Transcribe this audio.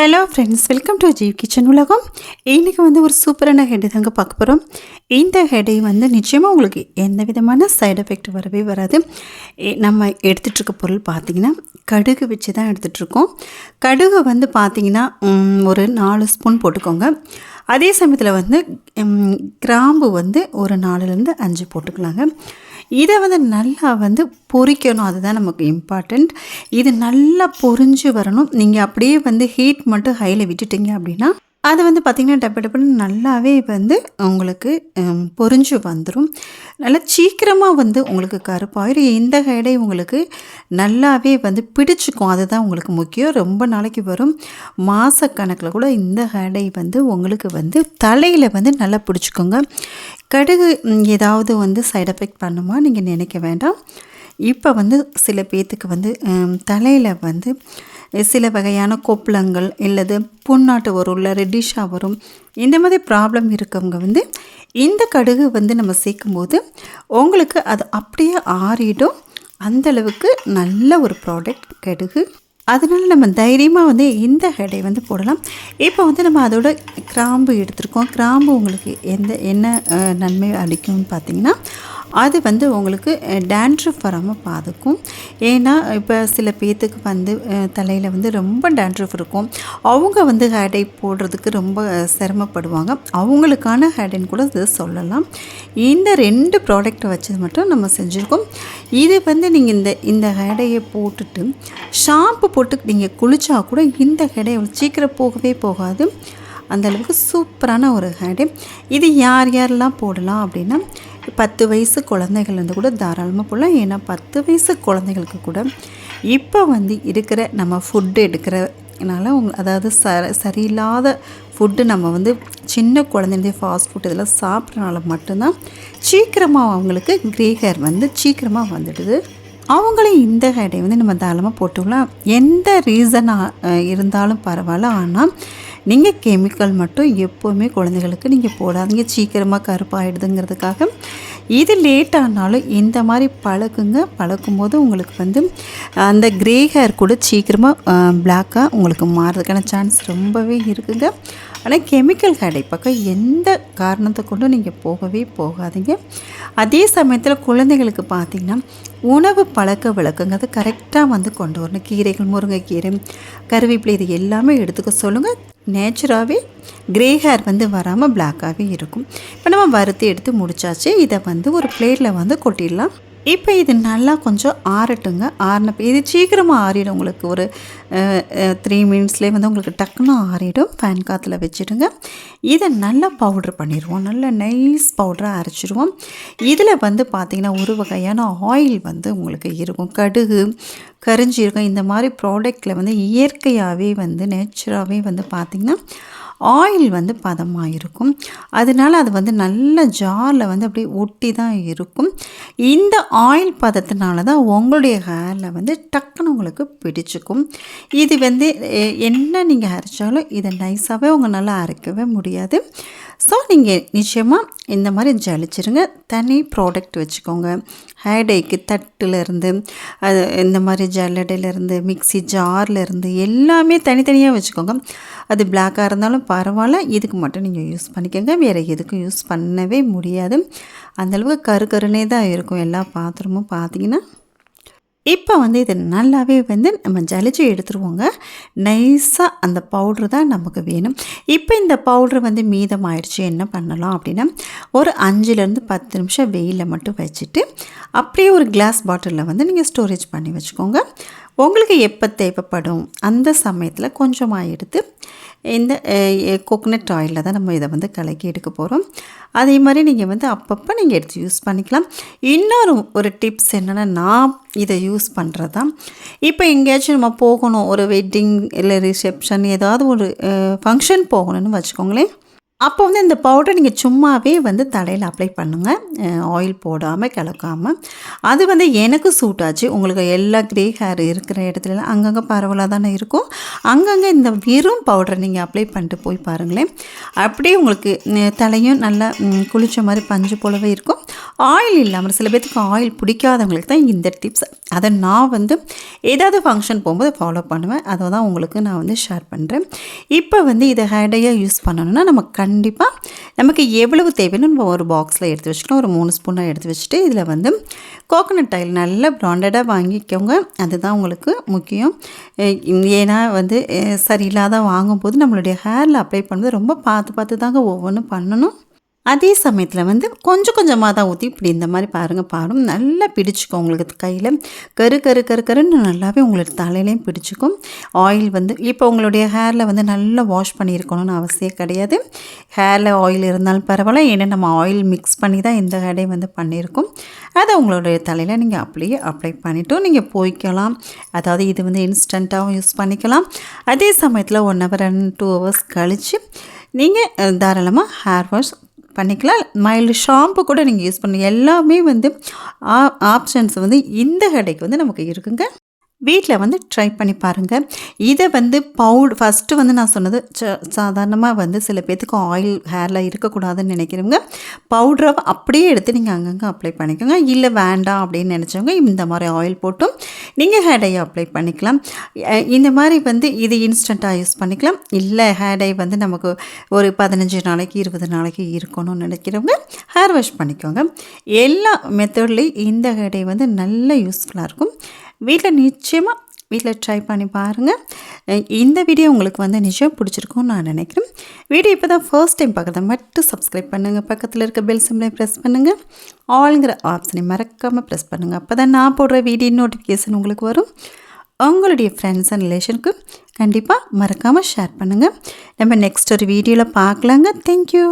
Hello friends welcome to Jeev kitchen உலகம். இன்றைக்கி வந்து ஒரு சூப்பரான ஹெட் தாங்க பார்க்க போகிறோம் இந்த ஹெடை வந்து நிச்சயமாக உங்களுக்கு எந்த விதமான சைடு எஃபெக்ட் வரவே வராது. நம்ம எடுத்துகிட்ருக்க பொருள் பார்த்திங்கன்னா கடுகு வச்சு தான் எடுத்துகிட்ருக்கோம் கடுகு வந்து பார்த்திங்கன்னா ஒரு நாலு ஸ்பூன் போட்டுக்கோங்க. அதே சமயத்தில் வந்து கிராம்பு வந்து ஒரு நாலுலேருந்து அஞ்சு போட்டுக்கலாங்க. இதை வந்து நல்லா வந்து பொரிக்கணும் அதுதான் நமக்கு இம்பார்ட்டண்ட் இது நல்லா பொரிஞ்சு வரணும். நீங்கள் அப்படியே வந்து ஹீட் மட்டும் ஹையில் விட்டுட்டீங்க அப்படின்னா அது வந்து பார்த்திங்கன்னா டப்பு டப்புன்னு நல்லாவே வந்து உங்களுக்கு பொறிஞ்சு பொரிஞ்சு வந்துடும் நல்லா சீக்கிரமாக வந்து உங்களுக்கு கருப்பாயிரும். இந்த ஹேடை உங்களுக்கு நல்லாவே வந்து பிடிச்சிக்கும். அதுதான் உங்களுக்கு முக்கியம். ரொம்ப நாளைக்கு வரும். மாதக்கணக்கில் கூட இந்த ஹேடை வந்து உங்களுக்கு வந்து தலையில் வந்து நல்லா பிடிச்சிக்கோங்க. கடுகு ஏதாவது வந்து சைட் எஃபெக்ட் பண்ணுமா நீங்கள் நினைக்க வேண்டாம். இப்போ வந்து சில பேர்த்துக்கு வந்து தலையில் வந்து சில வகையான கொப்பளங்கள் இல்லது புண்ணாட்டு வரும் இல்லை ரெட்டிஷாக வரும். இந்த மாதிரி ப்ராப்ளம் இருக்கவங்க வந்து இந்த கடுகு வந்து நம்ம சேர்க்கும்போது உங்களுக்கு அது அப்படியே ஆறிடும். அந்தளவுக்கு நல்ல ஒரு ப்ராடக்ட் கடுகு. அதனால் நம்ம தைரியமாக வந்து இந்த ஹெடை வந்து போடலாம். இப்போ வந்து நம்ம அதோட கிராம்பு எடுத்திருக்கோம். கிராம்பு உங்களுக்கு எந்த என்ன நன்மை அளிக்கும்னு பார்த்தீங்கன்னா அது வந்து உங்களுக்கு டேண்ட்ரஃப் வராமல் பாதுக்கும். ஏன்னா இப்போ சில பேத்துக்கு வந்து தலையில் வந்து ரொம்ப டேண்ட்ரஃப் இருக்கும். அவங்க வந்து ஹேடை போடுறதுக்கு ரொம்ப சிரமப்படுவாங்க. அவங்களுக்கான ஹேடைன்னு கூட இது சொல்லலாம். இந்த ரெண்டு ப்ராடக்ட்டை வச்சது மட்டும் நம்ம செஞ்சுருக்கோம். இது வந்து நீங்கள் இந்த இந்த ஹேடையை போட்டுட்டு ஷாம்பு போட்டு நீங்கள் குளிச்சா கூட இந்த ஹேடை அவ்வளோ சீக்கிரம் போகவே போகாது. அந்த அளவுக்கு சூப்பரான ஒரு ஹேடு இது யார் யாரெல்லாம் போடலாம் அப்படின்னா பத்து வயசு குழந்தைகள் வந்து கூட தாராளமாக போடலாம். ஏன்னா பத்து வயசு குழந்தைகளுக்கு கூட இப்போ வந்து இருக்கிற நம்ம ஃபுட்டு எடுக்கிறனால உங் அதாவது ச சரியில்லாத ஃபுட்டு நம்ம வந்து சின்ன குழந்தைங்க ஃபாஸ்ட் ஃபுட் இதெல்லாம் சாப்பிட்றனால மட்டும்தான் சீக்கிரமாக அவங்களுக்கு க்ரே ஹேர் வந்து சீக்கிரமாக வந்துடுது. அவங்களையும் இந்த ஹேடை வந்து நம்ம தாராளமாக போட்டுக்கலாம். எந்த ரீசனாக இருந்தாலும் பரவாயில்ல. ஆனால் நீங்கள் கெமிக்கல் மட்டும் எப்போவுமே குழந்தைகளுக்கு நீங்கள் போடாதீங்க. சீக்கிரமாக கருப்பாயிடுதுங்கிறதுக்காக. இது லேட் ஆனாலும் இந்த மாதிரி பழக்குங்க. போது உங்களுக்கு வந்து அந்த க்ரே ஹேர் கூட சீக்கிரமாக பிளாக்காக உங்களுக்கு மாறுறதுக்கான சான்ஸ் ரொம்பவே இருக்குங்க. ஆனால் கெமிக்கல் கடை. பக்கம் எந்த காரணத்தை கொண்டும் நீங்கள் போகவே போகாதீங்க. அதே சமயத்தில் குழந்தைங்களுக்கு பார்த்தீங்கன்னா உணவு பழக்க வழக்கங்கிறது கரெக்டாக வந்து கொண்டு வரணும். கீரைகள் முருங்கைக்கீரை கருவேப்பிலை இது எல்லாமே எடுத்துக்க சொல்லுங்கள் நேச்சுராகவே க்ரே ஹேர் வந்து வராமல் பிளாக்காகவே இருக்கும். இப்போ நம்ம வறுத்து எடுத்து முடிச்சாச்சு. இதை வந்து ஒரு பிளேட்டில் வந்து கொட்டிடலாம். இப்போ இது நல்லா கொஞ்சம் ஆறட்டுங்க. ஆறின இது சீக்கிரமாக ஆறிடும் உங்களுக்கு. ஒரு த்ரீ மினிட்ஸ்லேயே வந்து உங்களுக்கு டக்குன்னு ஆறிடும். ஃபேன் காற்றுல வச்சுடுங்க. இதை நல்லா பவுட்ரு பண்ணிடுவோம். நல்லா நைஸ் பவுடராக அரைச்சிடுவோம். இதில் வந்து பார்த்திங்கன்னா ஒரு வகையான ஆயில் வந்து உங்களுக்கு இருக்கும். கடுகு கரிஞ்சீரகம் இந்த மாதிரி ப்ராடக்டில் வந்து இயற்கையாகவே வந்து நேச்சுராகவே வந்து பார்த்திங்கன்னா ஆயில் வந்து பதமாக இருக்கும் அதனால அது வந்து நல்ல ஜாரில் வந்து அப்படியே ஒட்டி தான் இருக்கும். இந்த ஆயில் பதத்தினால தான் உங்களுடைய ஹேரில் வந்து டக்குன்னு உங்களுக்கு பிடிச்சிக்கும். இது வந்து என்ன நீங்கள் அரைச்சாலும் இதை நைஸாகவே உங்கள் நல்லா அரைக்கவே முடியாது. ஸோ நீங்கள் நிச்சயமாக இந்த மாதிரி ஜலிச்சிருங்க. தனி ப்ராடக்ட் வச்சுக்கோங்க. ஹேடேக்கு தட்டுலேருந்து அது இந்த மாதிரி ஜல்லடையிலேருந்து மிக்ஸி ஜார்லேருந்து எல்லாமே தனித்தனியாக வச்சுக்கோங்க. அது பிளாக்காக இருந்தாலும் பரவாயில்ல. இதுக்கு மட்டும் நீங்கள் யூஸ் பண்ணிக்கோங்க. வேறு எதுக்கும் யூஸ் பண்ணவே முடியாது. அந்தளவுக்கு கரு கருனே தான் இருக்கும். எல்லா பாத்திரமும் பார்த்தீங்கன்னா இப்போ வந்து இது நல்லாவே வந்து நம்ம ஜலிச்சு எடுத்துருவோங்க. நைஸாக அந்த பவுட்ரு தான் நமக்கு வேணும். இப்போ இந்த பவுட்ரு வந்து மீதம் ஆயிடுச்சு என்ன பண்ணலாம் அப்படின்னா ஒரு அஞ்சுலேருந்து பத்து நிமிஷம் வெயிலில் மட்டும் வச்சுட்டு அப்படியே ஒரு கிளாஸ் பாட்டிலில் வந்து நீங்கள் ஸ்டோரேஜ் பண்ணி வச்சுக்கோங்க. உங்களுக்கு எப்போ தேவைப்படும்? அந்த சமயத்தில் கொஞ்சமாக எடுத்து இந்த கோகனட் ஆயிலில் தான் நம்ம இதை வந்து கலக்கி எடுக்க போகிறோம் அதே மாதிரி நீங்கள் வந்து அப்பப்போ நீங்கள் எடுத்து யூஸ் பண்ணிக்கலாம். இன்னொரு ஒரு டிப்ஸ் என்னென்னா நான் இதை யூஸ் பண்ணுறது தான். இப்போ எங்கேயாச்சும் நம்ம போகணும் ஒரு வெட்டிங் இல்லை ரிசப்ஷன் ஏதாவது ஒரு ஃபங்க்ஷன் போகணும்னு வச்சுக்கோங்களேன். அப்போ வந்து இந்த பவுடர் நீங்கள் சும்மாவே வந்து தலையில் அப்ளை பண்ணுங்கள் ஆயில் போடாமல் கலக்காமல் அது வந்து எனக்கு சூட் ஆச்சு. உங்களுக்கு எல்லா க்ரே ஹேர் இருக்கிற இடத்துல அங்கங்கே பரவலாக தானே இருக்கும். அங்கங்கே இந்த வெறும் பவுடரை நீங்கள் அப்ளை பண்ணிட்டு போய் பாருங்களேன். அப்படியே உங்களுக்கு தலையும் நல்லா குளித்த குளிச்ச மாதிரி பஞ்சு போலவே இருக்கும். ஆயில் இல்லாமல் சில பேர்த்துக்கு ஆயில் பிடிக்காதவங்களுக்கு தான் இந்த டிப்ஸ் அதை நான் வந்து ஏதாவது ஃபங்க்ஷன் போகும்போது ஃபாலோ பண்ணுவேன். அதை தான் உங்களுக்கு நான் வந்து ஷேர் பண்ணுறேன் இப்போ வந்து இதை ஹேடையாக யூஸ் பண்ணணும்னா நம்ம கண்டிப்பாக நமக்கு எவ்வளவு தேவைன்னு நம்ம ஒரு பாக்ஸில் எடுத்து வச்சுக்கணும். ஒரு மூணு ஸ்பூனாக எடுத்து வச்சுட்டு இதில் வந்து கோகோனட் ஆயில் நல்ல ப்ராண்டடாக வாங்கிக்கோங்க. அதுதான் உங்களுக்கு முக்கியம். ஏன்னா வந்து சரியில்லாத வாங்கும்போது நம்மளுடைய ஹேரில் அப்ளை பண்ணும்போது ரொம்ப பார்த்து பார்த்து தாங்க ஒவ்வொன்றும் பண்ணணும். அதே சமயத்தில் வந்து கொஞ்சம் கொஞ்சமாக தான் ஊற்றி இப்படி இந்த மாதிரி பாருங்கள் பாரும் நல்லா பிடிச்சிக்கும் உங்களுக்கு கையில். கரு கரு கரு கருன்னு நல்லாவே உங்களுக்கு தலையிலையும் பிடிச்சிக்கும். ஆயில் வந்து இப்போ உங்களுடைய ஹேரில் வந்து நல்லா வாஷ் பண்ணியிருக்கணும்னு அவசியம் கிடையாது. ஹேரில் ஆயில் இருந்தாலும் பரவாயில்ல ஏன்னா நம்ம ஆயில் மிக்ஸ் பண்ணி தான் இந்த ஹேடை வந்து பண்ணியிருக்கோம். அதை உங்களுடைய தலையில் நீங்கள் அப்படியே அப்ளை பண்ணிவிட்டு நீங்கள் போய்க்கலாம். அதாவது இது வந்து இன்ஸ்டண்ட்டாகவும் யூஸ் பண்ணிக்கலாம். அதே சமயத்தில் one hour and two hours கழித்து நீங்கள் தாராளமாக ஹேர் வாஷ் பண்ணிக்கலாம். மைல்டு ஷாம்பு கூட நீங்கள் யூஸ் பண்ணுங்கள் எல்லாமே வந்து ஆப்ஷன்ஸ் வந்து இந்த கடைக்கு வந்து நமக்கு இருக்குங்க. வீட்டில் வந்து ட்ரை பண்ணி பாருங்கள் இதை வந்து பவுட் ஃபஸ்ட்டு வந்து நான் சொன்னது சாதாரணமாக வந்து சில பேர்த்துக்கு ஆயில் ஹேரில் இருக்கக்கூடாதுன்னு நினைக்கிறவங்க பவுடரை அப்படியே எடுத்து நீங்கள் அங்கங்கே அப்ளை பண்ணிக்கோங்க. இல்லை வேண்டாம் அப்படின்னு நினச்சவங்க இந்த மாதிரி ஆயில் போட்டும் நீங்கள் ஹேர் அப்ளை பண்ணிக்கலாம். இந்த மாதிரி வந்து இது இன்ஸ்டண்ட்டாக யூஸ் பண்ணிக்கலாம். இல்லை ஹேர் டை வந்து நமக்கு ஒரு பதினஞ்சு நாளைக்கு இருபது நாளைக்கு இருக்கணும்னு நினைக்கிறவங்க ஹேர் வாஷ் பண்ணிக்கோங்க. எல்லா மெத்தட்லேயும் இந்த ஹேர் டை வந்து நல்ல யூஸ்ஃபுல்லாக இருக்கும். வீட்டில் நிச்சயமாக வீட்டில் ட்ரை பண்ணி பாருங்கள் இந்த வீடியோ உங்களுக்கு வந்து நிச்சயம் பிடிச்சிருக்கும்னு நான் நினைக்கிறேன். வீடியோ இப்போ தான் ஃபர்ஸ்ட் டைம் பார்க்குறத மட்டும் சப்ஸ்கிரைப் பண்ணுங்கள் பக்கத்தில் இருக்க பெல் சிம்லை ப்ரெஸ் பண்ணுங்கள் ஆளுங்கிற ஆப்ஷனை மறக்காமல் ப்ரெஸ் பண்ணுங்கள் அப்போ தான் நான் போடுற வீடியோ நோட்டிஃபிகேஷன் உங்களுக்கு வரும். உங்களுடைய ஃப்ரெண்ட்ஸ் அண்ட் ரிலேஷனுக்கு கண்டிப்பாக மறக்காமல் ஷேர் பண்ணுங்கள் நம்ம நெக்ஸ்ட் ஒரு வீடியோவில் பார்க்கலாங்க. தேங்க்யூ